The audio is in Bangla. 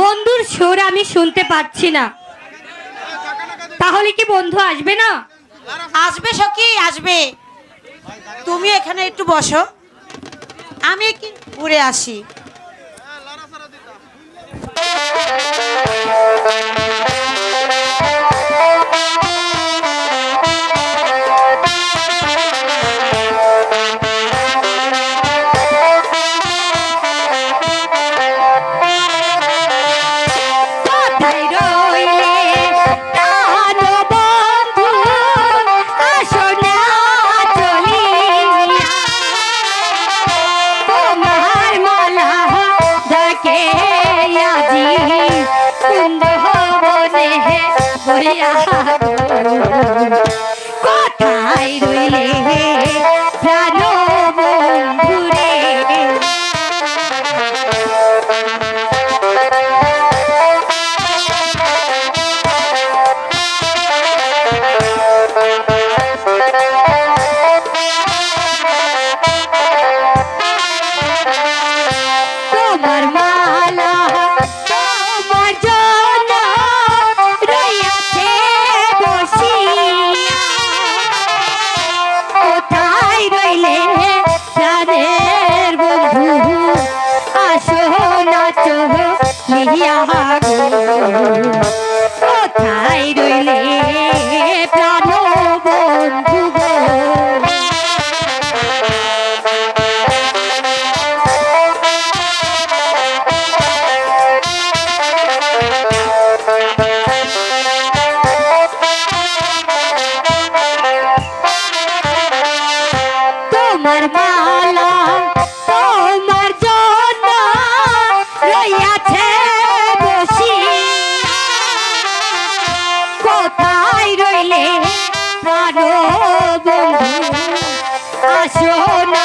বন্ধুর সুর আমি শুনতে পাচ্ছি না। তাহলে কি বন্ধু আসবে না? আসবে সখি, আসবে। তুমি এখানে একটু বসো। আমি কি ঘুরে আসি। কোথায় রইলে প্রাণ বন্ধু রে কোথায় রইলে প্রাণ বন্ধু তোমার মালা বন্ধু আসো না